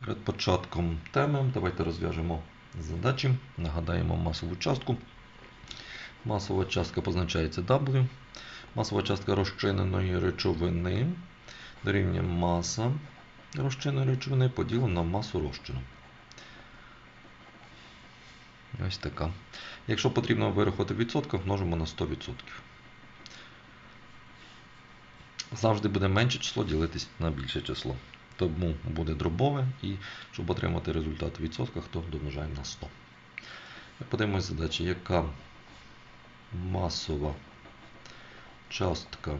Перед початком теми давайте розв'яжемо задачі, нагадаємо масову частку. Масова частка позначається W. Масова частка розчиненої речовини дорівнює маса розчиненої речовини поділена на масу розчину. Ось така. Якщо потрібно вирахувати в відсотках, множимо на 100%. Завжди буде менше число ділитись на більше число. Тому буде дробове, і щоб отримати результат в відсотках, то домножаємо на 100. Подивимось задачі, яка масова частка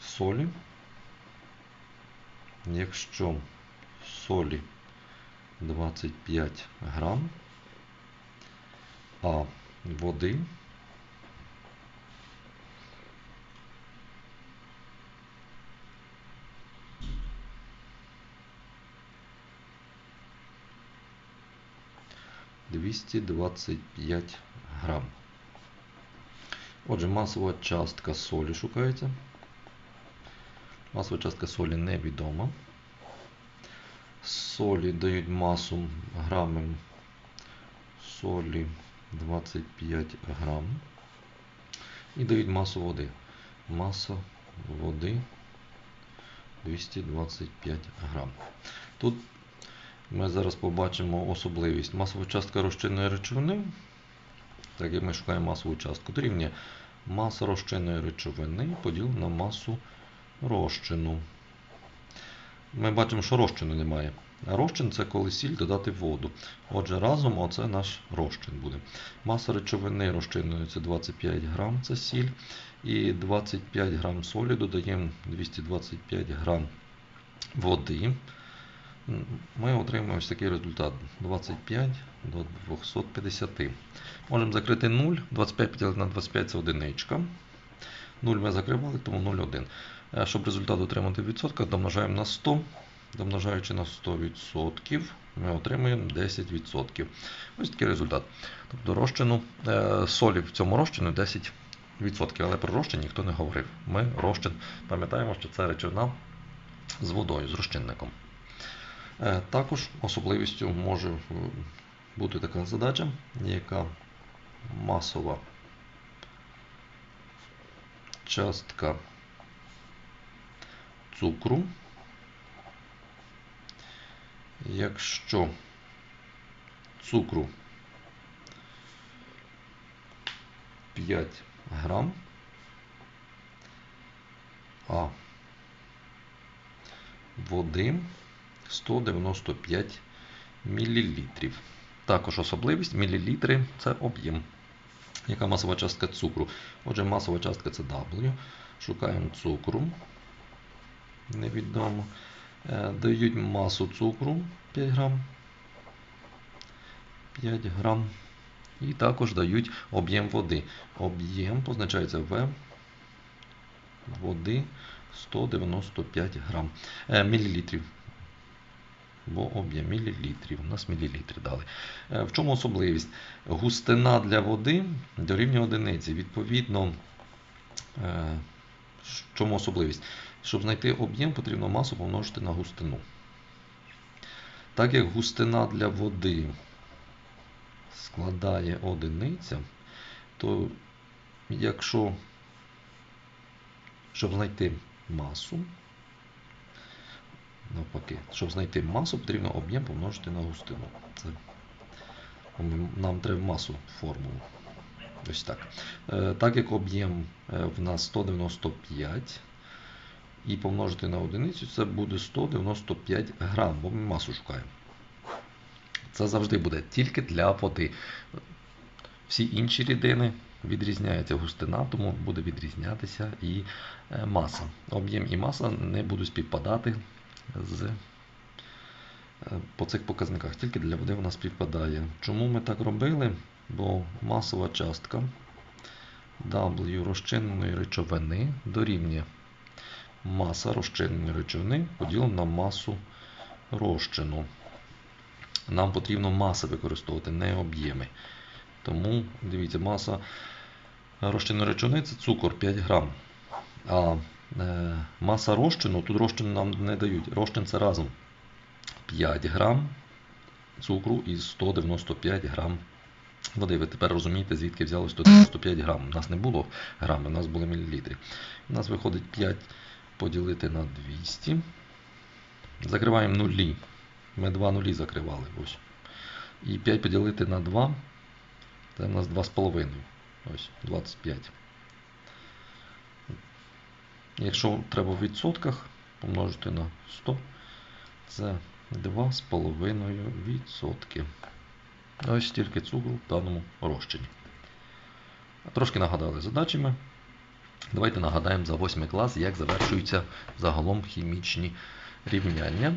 солі, якщо солі 25 грам, а води двісті двадцять п'ять грам. Отже, масова частка солі шукається. Масова частка солі невідома. Солі дають масу грами солі 25 грам. І дають масу води. Маса води 225 грам. Тут ми зараз побачимо особливість. Масова частка розчинної речовини, так як ми шукаємо масову частку, дорівнює маса розчинної речовини поділена на масу розчину. Ми бачимо, що розчину немає. Розчин це коли сіль додати воду. Отже, разом оце наш розчин буде. Маса речовини розчинної це 25 грам, це сіль. І 25 грам солі додаємо 225 грам води. Ми отримаємо ось такий результат 25 до 250. Можемо закрити 0. 25 поділити на 25 це одиничка. 0 ми закривали, тому 0,1. Е, Щоб результат отримати в відсотках, домножаємо на 100. Домножаючи на 100%, ми отримуємо 10%. Ось такий результат. Тобто розчину е, солі в цьому розчину 10%. Але про розчин ніхто не говорив. Ми розчин пам'ятаємо, що це речовина з водою, з розчинником. Е, Також особливістю може е, бути така задача, яка масова частка цукру, якщо цукру 5 грам, а води 195 мл. Також особливість мілілітри це об'єм. Яка масова частка цукру? Отже, масова частка це W. Шукаємо цукру. Невідомо. Е, Дають масу цукру 5 грам. 5 грам. І також дають об'єм води. Об'єм позначається В води 195 грам. Е, мілілітрів. Бо об'єм мілілітрів. У нас мілілітри дали. Е, В чому особливість? Густина для води дорівнює одиниці. Відповідно, е, в чому особливість? Щоб знайти об'єм, потрібно масу помножити на густину. Так як густина для води складає одиниця, то якщо, щоб знайти масу, навпаки, щоб знайти масу, потрібно об'єм помножити на густину. Це нам треба масу формулу. Ось так. Е, Так як об'єм е, в нас 195 і помножити на одиницю, це буде 195 грам, бо ми масу шукаємо. Це завжди буде тільки для води. Всі інші рідини відрізняється густина, тому буде відрізнятися і е, маса. Об'єм і маса не будуть співпадати з, е, по цих показниках. Тільки для води вона співпадає. Чому ми так робили? Бо масова частка W розчиненої речовини дорівнює маса розчиненої речовини поділена на масу розчину. Нам потрібно маси використовувати, не об'єми. Тому, дивіться, маса розчинної речовини це цукор 5 грам. А Маса розчину, тут розчин нам не дають. Розчин це разом 5 грам цукру і 195 грам води. Ви тепер розумієте, звідки взяли 195 грам. У нас не було грами, у нас були мілілітри. У нас виходить 5 поділити на 200. Закриваємо нулі. Ми два нулі закривали. Ось. І 5 поділити на 2. Це у нас 2,5. Ось 25. Якщо треба в відсотках помножити на 100, це 2,5 відсотки. Ось стільки цукру в даному розчині. Трошки нагадали задачами. Давайте нагадаємо за 8 клас, як завершуються загалом хімічні рівняння.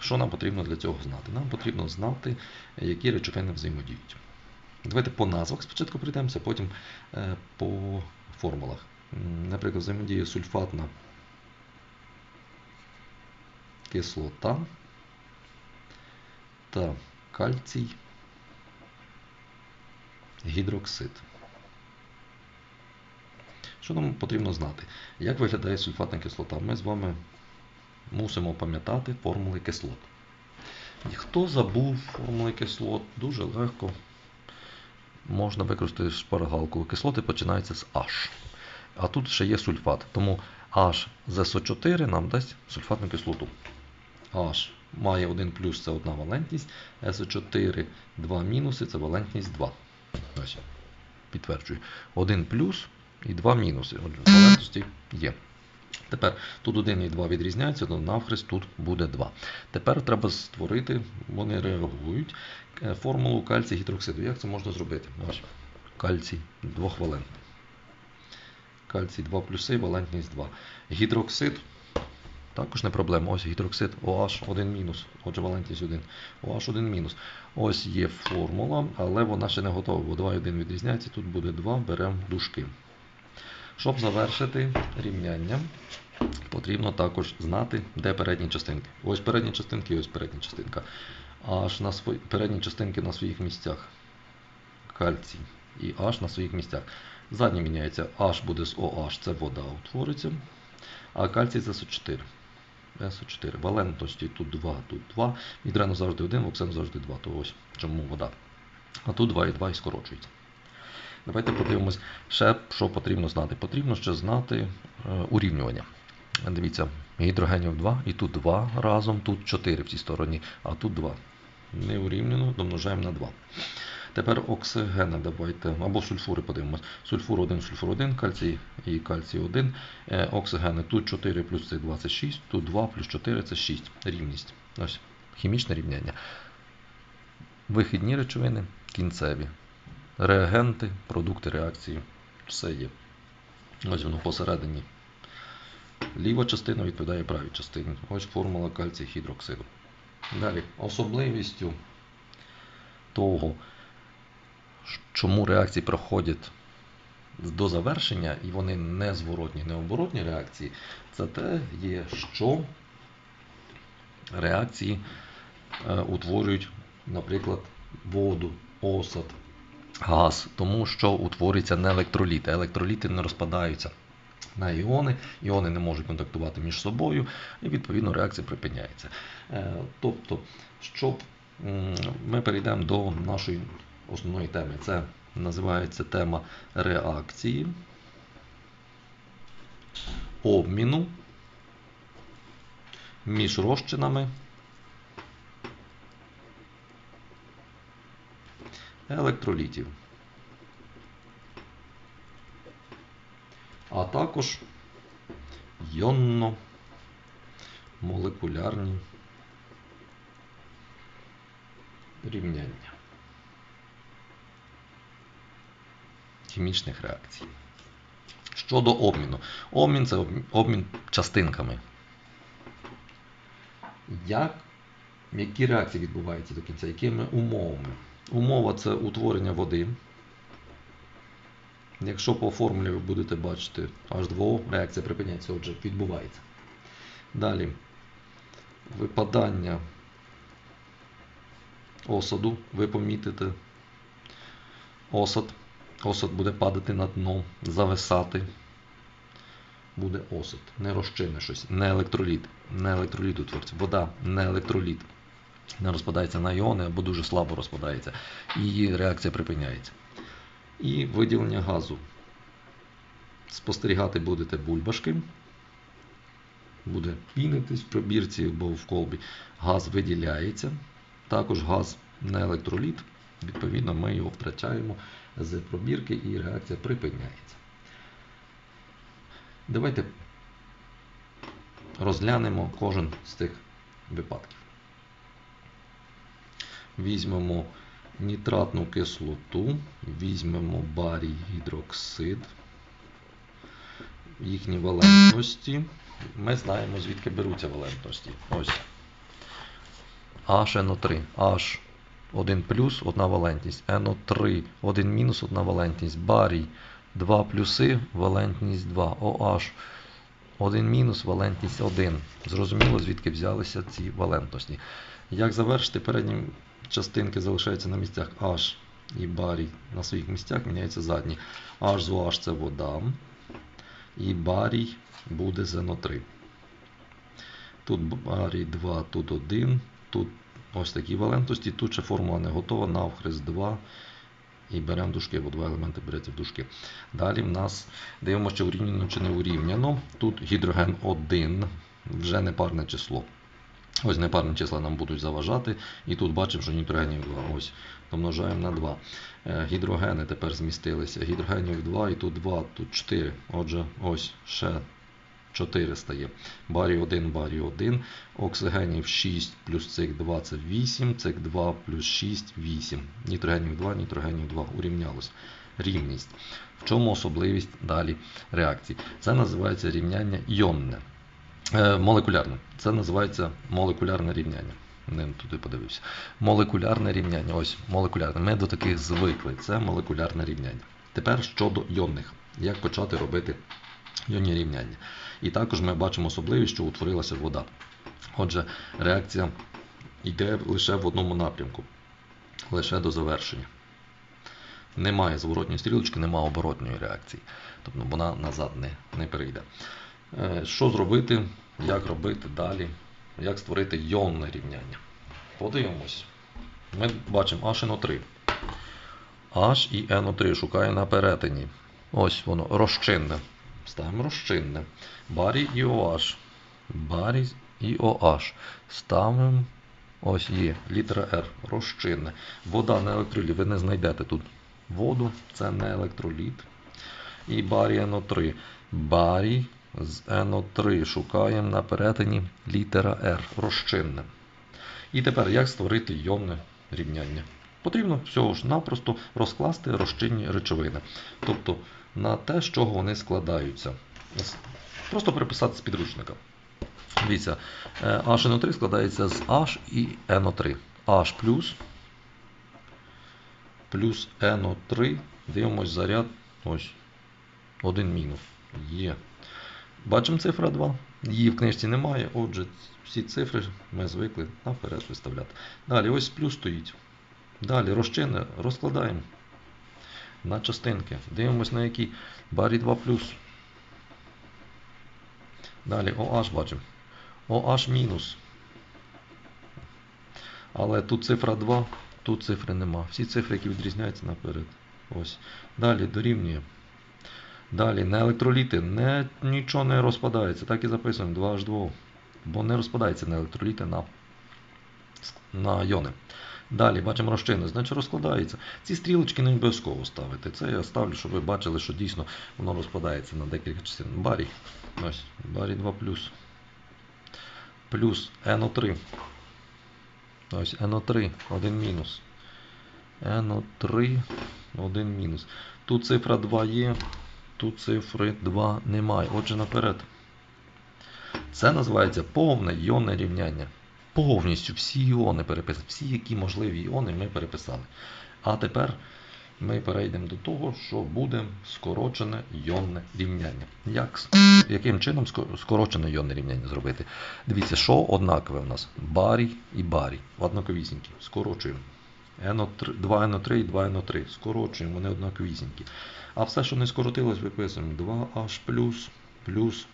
Що нам потрібно для цього знати? Нам потрібно знати, які речовини взаємодіють. Давайте по назвах спочатку прийдемося, потім е, по формулах. Наприклад, взаємодіє сульфатна кислота та кальцій гідроксид. Що нам потрібно знати? Як виглядає сульфатна кислота? Ми з вами мусимо пам'ятати формули кислот. І хто забув формули кислот, дуже легко можна використати шпаргалку. Кислоти починаються з H. А тут ще є сульфат. Тому H з SO4 нам дасть сульфатну кислоту. H має 1 плюс це одна валентність, SO4 2 мінуси це валентність 2. Ось, підтверджую. 1 плюс і 2 мінуси. Отже, валентності є. Тепер тут 1 і 2 відрізняються, то навхрест тут буде 2. Тепер треба створити, вони реагують, е, формулу кальцій гідроксиду. Як це можна зробити? Ось, кальцій двохвалентний. Кальцій 2 плюси, валентність 2. Гідроксид також не проблема. Ось гідроксид OH 1 мінус. Отже, валентність 1. OH 1 мінус. Ось є формула, але вона ще не готова, бо 2 і 1 відрізняється. Тут буде 2, беремо дужки. Щоб завершити рівняння, потрібно також знати, де передні частинки. Ось передні частинки і ось передня частинка. Аж на свої, передні частинки на своїх місцях. Кальцій. І H на своїх місцях. Задні міняється. H буде з OH, це вода утвориться. А кальцій це СО4. СО4. Валентності тут 2, тут 2. Гідрену завжди 1, в оксану завжди 2. То ось чому вода. А тут 2 і 2 і скорочується. Давайте подивимось ще, що потрібно знати. Потрібно ще знати е, урівнювання. Дивіться, гідрогенів 2, і тут 2 разом, тут 4 в цій стороні, а тут 2. Не урівняно, домножаємо на 2. Тепер оксигени давайте, або сульфури подивимось. Сульфур 1, сульфур 1, кальцій і кальцій 1. Е, оксигени тут 4 плюс це 26, тут 2 плюс 4 це 6. Рівність. Ось, хімічне рівняння. Вихідні речовини кінцеві. Реагенти, продукти реакції. Все є. Ось воно посередині. Ліва частина відповідає правій частині. Ось формула кальцій гідроксиду. Далі, особливістю того, чому реакції проходять до завершення, і вони не зворотні, не оборотні реакції, це те є, що реакції е, утворюють, наприклад, воду, осад, газ, тому що утворюються не електроліти. Електроліти не розпадаються на іони, іони не можуть контактувати між собою, і відповідно реакція припиняється. Е, Тобто, щоб ми перейдемо до нашої основної теми. Це називається тема реакції, обміну між розчинами електролітів. А також йонно-молекулярні рівняння хімічних реакцій. Щодо обміну. Обмін це обмін- частинками. Як, які реакції відбуваються до кінця, якими умовами? Умова це утворення води. Якщо по формулі ви будете бачити H2O, реакція припиняється, отже, відбувається. Далі випадання осаду, ви помітите осад. Осад буде падати на дно, зависати. буде осад. Не розчинне щось, не електроліт. Не електроліт утвориться. Вода не електроліт. Не розпадається на іони або дуже слабо розпадається. І реакція припиняється. І виділення газу. Спостерігати будете бульбашки. Буде пінитись в пробірці або в колбі. Газ виділяється. Також газ не електроліт. Відповідно, ми його втрачаємо з пробірки і реакція припиняється. Давайте розглянемо кожен з цих випадків. Візьмемо нітратну кислоту, візьмемо барій гідроксид, їхні валентності. Ми знаємо, звідки беруться валентності. Ось. HNO3. H 1 плюс, одна валентність. NO3 1 мінус, одна валентність. Барій 2 плюси, валентність 2. OH 1 мінус, валентність 1. Зрозуміло, звідки взялися ці валентності. Як завершити передні частинки залишаються на місцях H і барій на своїх місцях, міняються задні. H з OH це вода. І барій буде з NO3. Тут барій 2, тут 1, тут ось такі валентності. Тут ще формула не готова, навхрест 2. І беремо дужки, бо два елементи береться в дужки. Далі в нас дивимося, чи урівняно чи не урівняно. Тут гідроген 1, вже не парне число. Ось непарні числа нам будуть заважати. І тут бачимо, що нітрогенів 2. Ось, помножаємо на 2. Е, Гідрогени тепер змістилися. Гідрогенів 2 і тут 2, тут 4. Отже, ось ще 4 стає. Барій 1, барій 1. Оксигенів 6 плюс цих 2 це 8. Цих 2 плюс 6 8. Нітрогенів 2, нітрогенів 2. Урівнялось. Рівність. В чому особливість далі реакції? Це називається рівняння іонне. Е, молекулярне. Це називається молекулярне рівняння. Не туди подивився. Молекулярне рівняння. Ось молекулярне. Ми до таких звикли. Це молекулярне рівняння. Тепер щодо йонних. Як почати робити йонні рівняння? І також ми бачимо особливість, що утворилася вода. Отже, реакція йде лише в одному напрямку, лише до завершення. Немає зворотньої стрілочки, немає оборотної реакції. Тобто вона назад не, не перейде. Е, Що зробити, як робити далі, як створити йонне рівняння? Подивимось. Ми бачимо HNO3. H і NO3 шукає на перетині. Ось воно розчинне. Ставимо розчинне. Барій і OH. Барій і OH. Ставимо. Ось є літера R. Розчинне. Вода не електроліт. Ви не знайдете тут воду, це не електроліт. І барій NO3. Барій з NO3 шукаємо на перетині літера R. Розчинне. І тепер як створити йонне рівняння? Потрібно всього ж напросто розкласти розчинні речовини. Тобто на те, з чого вони складаються. Просто переписати з підручника. Дивіться, е, HNO3 складається з H і NO3. H плюс плюс NO3. Дивимось заряд. Ось. Один мінус. Є. Бачимо цифра 2. Її в книжці немає, отже, всі цифри ми звикли наперед виставляти. Далі ось плюс стоїть. Далі розчини розкладаємо на частинки. Дивимось на які. Барі 2 плюс. Далі OH бачимо. OH мінус. Але тут цифра 2, тут цифри нема. Всі цифри, які відрізняються наперед. Ось. Далі дорівнює. Далі на електроліти не, нічого не розпадається. Так і записуємо 2H2. Бо не розпадається на електроліти на, на йони. Далі бачимо розчини, значить розкладається. Ці стрілочки не обов'язково ставити. Це я ставлю, щоб ви бачили, що дійсно воно розпадається на декілька частин. Барій. Ось, барій 2 плюс. Плюс NO3. Ось NO3, 1 мінус. NO3, 1 мінус. Тут цифра 2 є. Тут цифри 2 немає. Отже, наперед. Це називається повне іонне рівняння. Повністю всі іони переписані. Всі, які можливі іони, ми переписали. А тепер ми перейдемо до того, що буде скорочене іонне рівняння. Як, Яким чином скорочене іонне рівняння зробити? Дивіться, що однакове в нас? Барій і барій. Однаковісінькі. Скорочуємо. NO3, 2NO3 і 2NO3. Скорочуємо, вони однаковісінькі. А все, що не скоротилось, виписуємо 2H плюс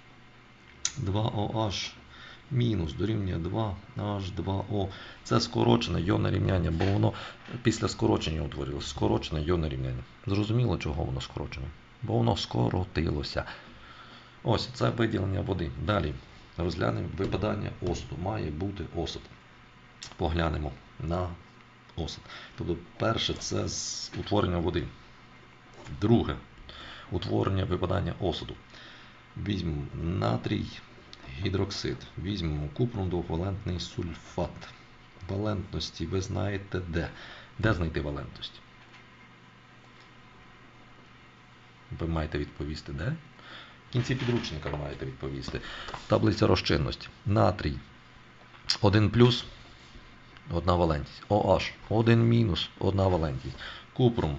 2OH мінус дорівнює 2H2O. Це скорочене йонне рівняння, бо воно після скорочення утворилось. Скорочене йонне рівняння. Зрозуміло, чого воно скорочене? Бо воно скоротилося. Ось це виділення води. Далі розглянемо випадання осаду. Має бути осад. Поглянемо на осад. Тобто, перше це утворення води. Друге утворення випадання осаду. Візьмемо натрій гідроксид. Візьмемо купром двохвалентний сульфат. Валентності ви знаєте де. Де знайти валентність? Ви маєте відповісти де? В кінці підручника ви маєте відповісти. Таблиця розчинності. Натрій 1 плюс, одна валентність. OH 1 мінус, одна валентність. Купром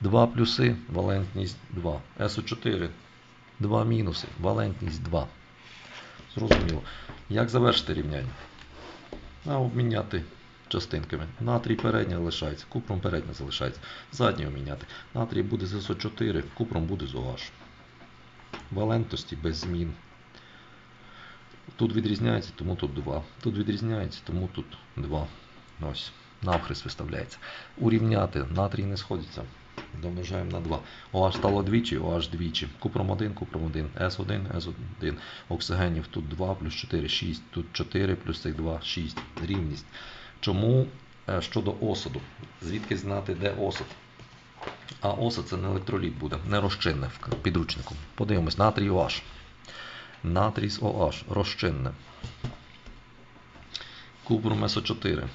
2 плюси, валентність 2. СО4 2 мінуси, валентність 2. Зрозуміло. Як завершити рівняння? А обміняти частинками. Натрій передня лишається, купром передня залишається. Заднє обміняти. Натрій буде з СО4, купром буде з OH. Валентності без змін. Тут відрізняється, тому тут 2. Тут відрізняється, тому тут 2. Ось, навхрест виставляється. Урівняти, натрій не сходиться. Домножаємо на 2. OH стало двічі, OH двічі. Купром 1, купром 1, S1, S1. Оксигенів тут 2 плюс 4, 6. Тут 4 плюс цих 2, 6. Рівність. Чому е, щодо осаду? Звідки знати, де осад? А осад це не електроліт буде, не розчинне в підручнику. Подивимось, натрій OH. Натрій з OH розчинне. Купрум СО4.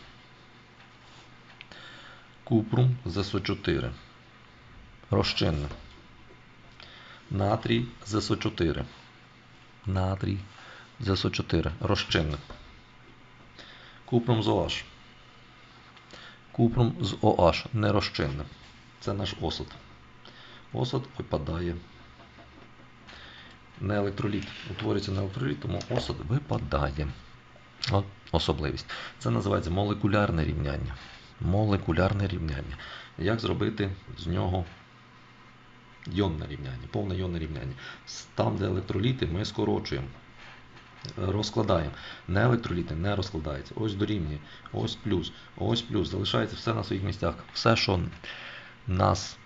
Купрум з СО4. Розчинне. Натрій з СО4. Натрій з СО4. Розчинне. Купрум з OH. Купрум з OH. Нерозчинне. Це наш осад. Осад випадає. Не електроліт. Утворюється не електроліт, тому осад випадає. От особливість. Це називається молекулярне рівняння. Молекулярне рівняння. Як зробити з нього йонне рівняння, повне йонне рівняння? Там, де електроліти, ми скорочуємо. Розкладаємо. Не електроліти не розкладаються. Ось дорівнює, ось плюс, ось плюс. Залишається все на своїх місцях. Все, що нас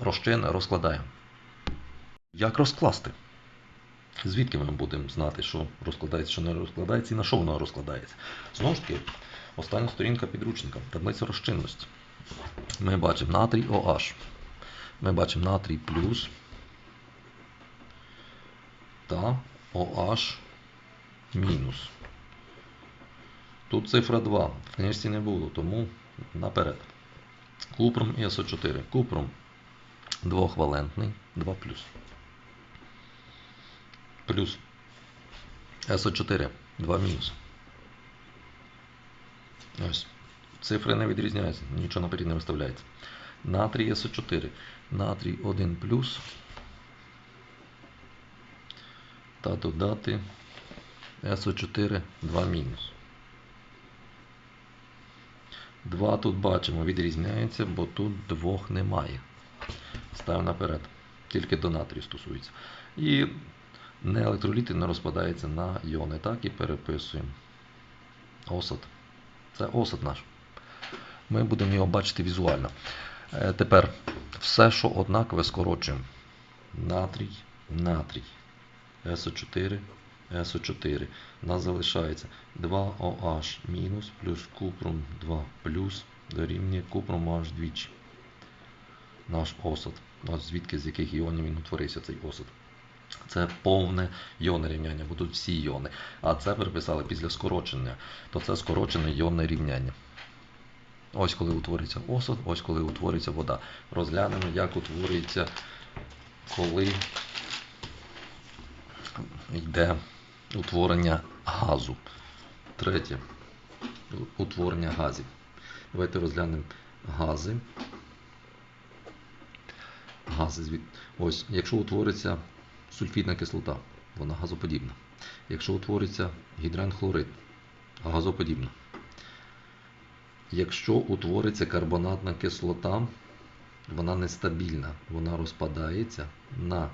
розчине, розкладаємо. Як розкласти? Звідки ми будемо знати, що розкладається, що не розкладається і на що воно розкладається? Знову ж таки, остання сторінка підручника, таблиця розчинності. Ми бачимо натрій OH. Ми бачимо натрій плюс та OH мінус. Тут цифра 2. В книжці не було, тому наперед. Купром і СО4. Купром двохвалентний 2 плюс. Плюс СО4 2 мінус. Ось. Цифри не відрізняються, нічого наперед не виставляється. Натрій СО4. Натрій 1 плюс. Та додати СО4 2 мінус. 2 тут бачимо, відрізняється, бо тут двох немає. Ставимо наперед. Тільки до натрію стосується. І не електроліти не розпадаються на іони. Так і переписуємо. Осад. Це осад наш. Ми будемо його бачити візуально. Е, Тепер все, що однакове, скорочуємо. Натрій, натрій. СО4, СО4. У нас залишається 2OH мінус плюс купром 2 плюс дорівнює купром OH двічі. Наш осад. Звідки з яких іонів він утворився цей осад. Це повне йонне рівняння, бо тут всі іони. А це переписали після скорочення, то це скорочене йонне рівняння. Ось коли утворюється осад, ось коли утворюється вода. Розглянемо, як утворюється, коли йде утворення газу. Третє. Утворення газів. Давайте розглянемо гази. Гази звід... Ось, якщо утвориться сульфідна кислота, вона газоподібна. Якщо утвориться гідренхлорид, газоподібна. Якщо утвориться карбонатна кислота, вона нестабільна, вона розпадається на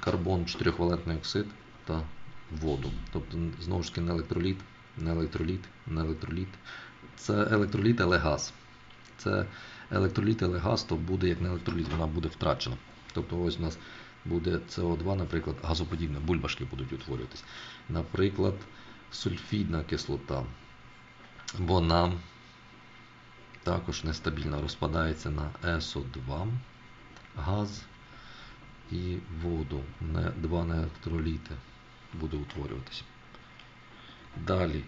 карбон, чотирьохвалентний оксид та воду. Тобто, знову ж таки, не електроліт, не електроліт, не електроліт. Це електроліт, але газ. Це електроліт, але газ, то буде як не електроліт, вона буде втрачена. Тобто ось у нас буде СО2, наприклад, газоподібне, бульбашки будуть утворюватись. Наприклад, сульфідна кислота. Вона також нестабільно розпадається на СО2, газ і воду. Не, два неелектроліти буде утворюватися. Далі,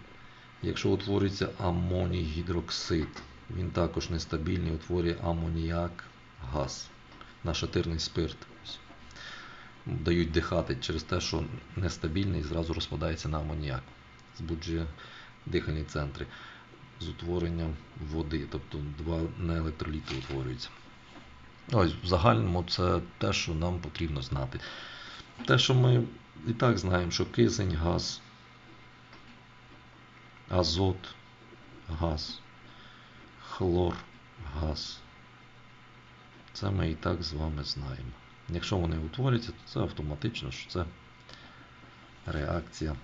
якщо утворюється амоній гідроксид, він також нестабільний, утворює амоніак, газ, нашатирний спирт. Дають дихати через те, що нестабільний зразу розпадається на амоніак, збуджує дихальні центри з утворенням води, тобто два неелектроліти утворюються. Ось в загальному це те, що нам потрібно знати. Те, що ми і так знаємо, що кисень, газ, азот, газ, хлор, газ. Це ми і так з вами знаємо. Якщо вони утворюються, то це автоматично, що це реакція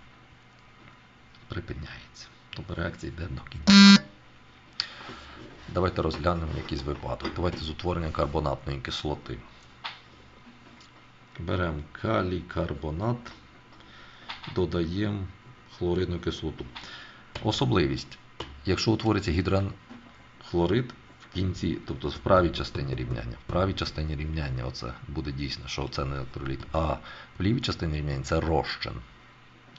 припиняється. Тобто реакція йде до кінця. Давайте розглянемо якийсь випадок. Давайте з утворення карбонатної кислоти. Беремо калій карбонат, додаємо хлоридну кислоту. Особливість. Якщо утвориться гідрохлорид в кінці, тобто в правій частині рівняння, в правій частині рівняння оце буде дійсно, що це не електроліт, а в лівій частині рівняння це розчин.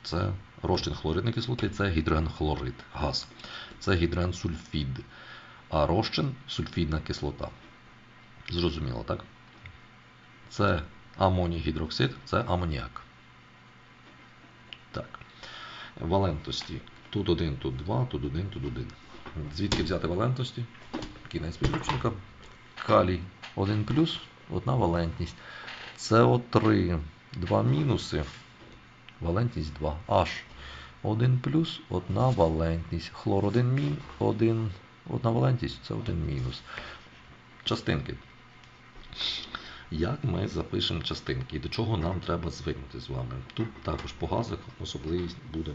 Це розчин хлоридної кислоти, це гідрогенхлорид, газ. Це гідрогенсульфід. А розчин сульфідна кислота. Зрозуміло, так? Це амоній гідроксид, це амоніак. Так. Валентності. Тут 1, тут 2, тут 1, тут 1. Звідки взяти валентності? Кінець підручника. Калій 1 плюс, одна валентність. СО3 2 мінуси. Валентність 2. H 1 плюс, одна валентність. Хлор 1 мін, 1, одна валентність це 1 мінус. Частинки. Як ми запишемо частинки і до чого нам треба звикнути з вами? Тут також по газах особливість буде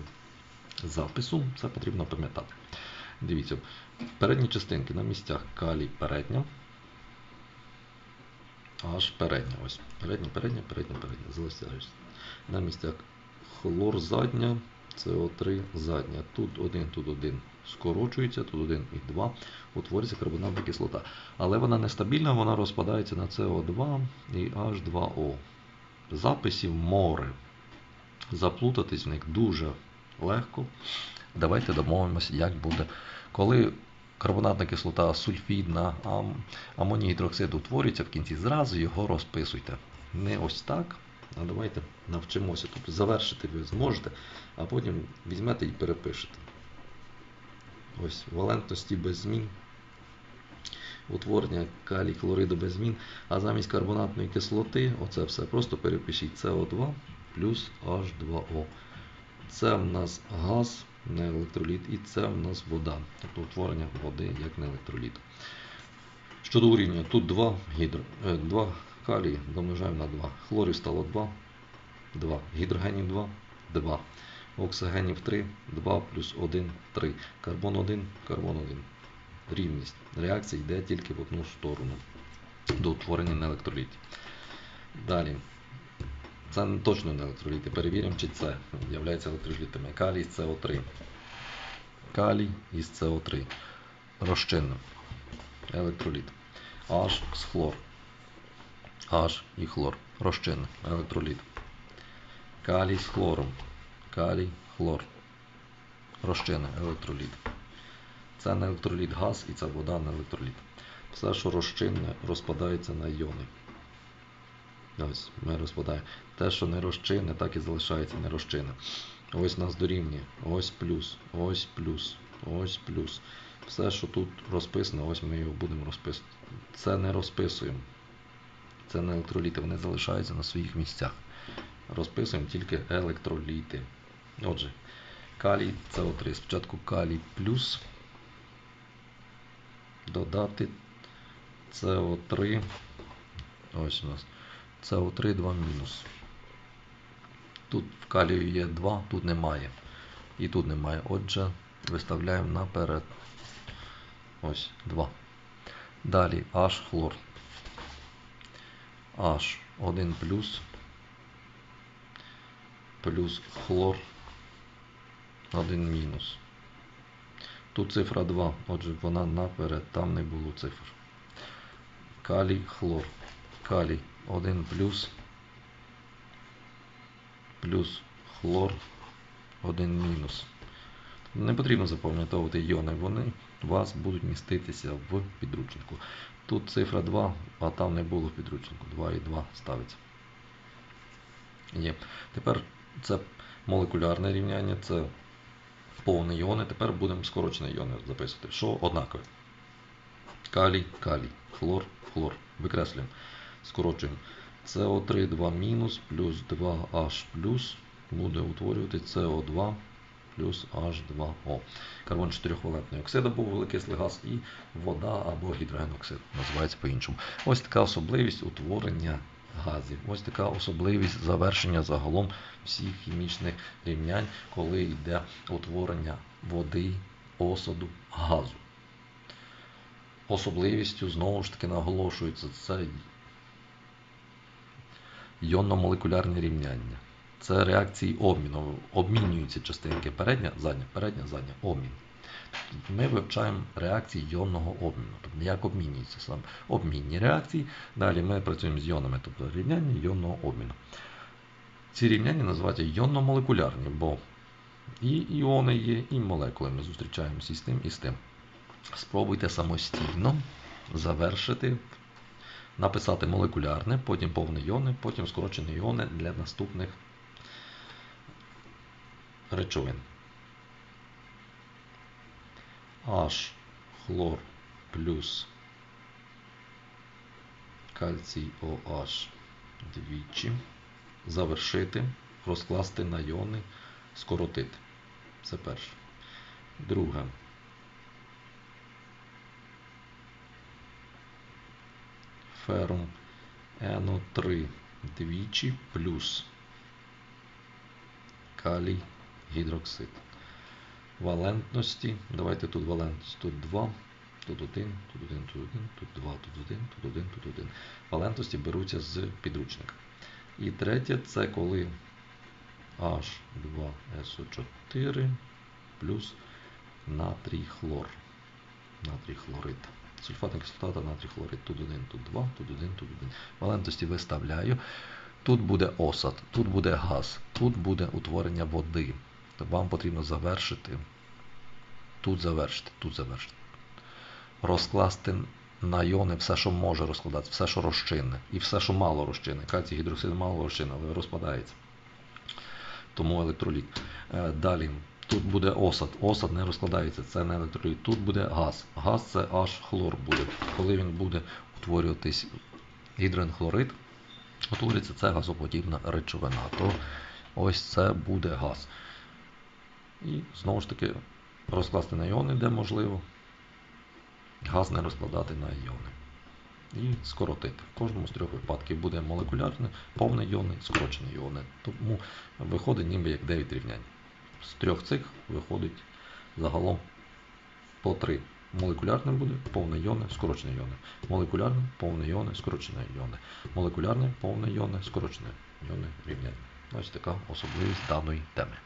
запису, це потрібно пам'ятати. Дивіться, передні частинки на місцях калій передня, аж передня. Ось. Передня, передня, передня, передня. Залишаєшся. На місцях хлор задня, СО3 задня. Тут один, тут один скорочується, тут 1 і 2, утворюється карбонатна кислота. Але вона нестабільна, вона розпадається на СО2 і H2O. Записів море. Заплутатись в них дуже легко. Давайте домовимося, як буде. Коли карбонатна кислота сульфідна, ам, амоній гідроксид утворюється в кінці, зразу його розписуйте. Не ось так. А давайте навчимося. Тобто завершити ви зможете, а потім візьмете і перепишете. Ось валентності без змін. Утворення калій хлориду без змін. А замість карбонатної кислоти, оце все просто перепишіть СО2 плюс H2O. Це в нас газ, не електроліт, і це в нас вода. Тобто утворення води як не електроліт. Щодо урівняння, тут 2 гідро, 2 калії домножаємо на 2. Хлорів стало 2, 2. Гідрогенів 2, 2. Оксигенів 3, 2 плюс 1, 3. Карбон 1, карбон 1. Рівність. Реакція йде тільки в одну сторону до утворення неелектролітів. Далі. Це не точно не електроліти. Перевіримо, чи це є електролітами. Калій з СО3. Калій із СО3. Розчинно. Електроліт. H з хлор. H і хлор. Розчинно. Електроліт. Калій з хлором. Калій, хлор. Розчини, електроліт. Це не електроліт газ і це вода не електроліт. Все, що розчинне, розпадається на іони. Ось, ми розпадаємо. Те, що не розчинне, так і залишається не розчинне. Ось нас дорівнює. Ось плюс, ось плюс, ось плюс. Все, що тут розписано, ось ми його будемо розписувати. Це не розписуємо. Це не електроліти, вони залишаються на своїх місцях. Розписуємо тільки електроліти. Отже, калій СО3. Спочатку калій плюс. Додати СО3. Ось у нас. СО3 2 мінус. Тут в калію є 2, тут немає. І тут немає. Отже, виставляємо наперед. Ось 2. Далі H хлор. H 1 плюс плюс хлор 1 мінус. Тут цифра 2, отже, вона наперед, там не було цифр. Калій, хлор. Калій 1 плюс плюс хлор 1 мінус. Не потрібно запам'ятовувати іони, вони у вас будуть міститися в підручнику. Тут цифра 2, а там не було в підручнику. 2 і 2 ставиться. Є. Тепер це молекулярне рівняння, це повні іони. Тепер будемо скорочені іони записувати. Що однакове? Калій, калій, хлор, хлор. Викреслюємо. Скорочуємо. СО3 2 мінус плюс 2H плюс буде утворювати СО2 плюс H2O. Карбон 4-валентний оксид або вуглекислий газ і вода або гідрогеноксид. Називається по-іншому. Ось така особливість утворення газів. Ось така особливість завершення загалом всіх хімічних рівнянь, коли йде утворення води, осаду, газу. Особливістю знову ж таки наголошується це йонно-молекулярні рівняння. Це реакції обміну. Обмінюються частинки передня, задня, передня, задня, обмін. Ми вивчаємо реакції йонного обміну. Тобто як обмінюються саме обмінні реакції. Далі ми працюємо з йонами, тобто рівняння йонного обміну. Ці рівняння називаються йонно-молекулярні, бо і іони є, і молекули. Ми зустрічаємося з тим, і з тим. Спробуйте самостійно завершити написати молекулярне, потім повне іони, потім скорочені іони для наступних речовин. H хлор плюс кальцій OH двічі. Завершити, розкласти на іони, скоротити. Це перше. Друге. ферум НО3 двічі плюс калій гідроксид. Валентності. Давайте тут валентність. Тут 2, тут 1, тут 1, тут 1, тут 2, тут 1, тут 1, тут 1. Валентності беруться з підручника. І третє це коли H2SO4 плюс натрій хлор. Натрій хлорид. Сульфатна кислота та натрій хлорид. Тут 1, тут 2, тут 1, тут 1. Валентності виставляю. Тут буде осад, тут буде газ, тут буде утворення води. То вам потрібно завершити. Тут завершити, тут завершити. Розкласти на іони все, що може розкладатися, все, що розчинне, і все, що мало розчинне. Кальцій гідроксид мало розчинне, але розпадається. Тому електроліт. Е, Далі. Тут буде осад. Осад не розкладається, це не електроліт. Тут буде газ. Газ це аж хлор буде. Коли він буде утворюватись гідрогенхлорид, утворюється це газоподібна речовина. То ось це буде газ. І знову ж таки розкласти на іони, де можливо. Газ не розкладати на іони. І скоротити. В кожному з трьох випадків буде молекулярне, повне іони, скорочені іони. Тому виходить ніби як 9 рівнянь. З трьох цих виходить загалом по 3. Молекулярне буде повне іони, скорочені іони. Молекулярне, повне іони, скорочені іони. Молекулярне, повне іони, скорочені іони рівняння. Ось така особливість даної теми.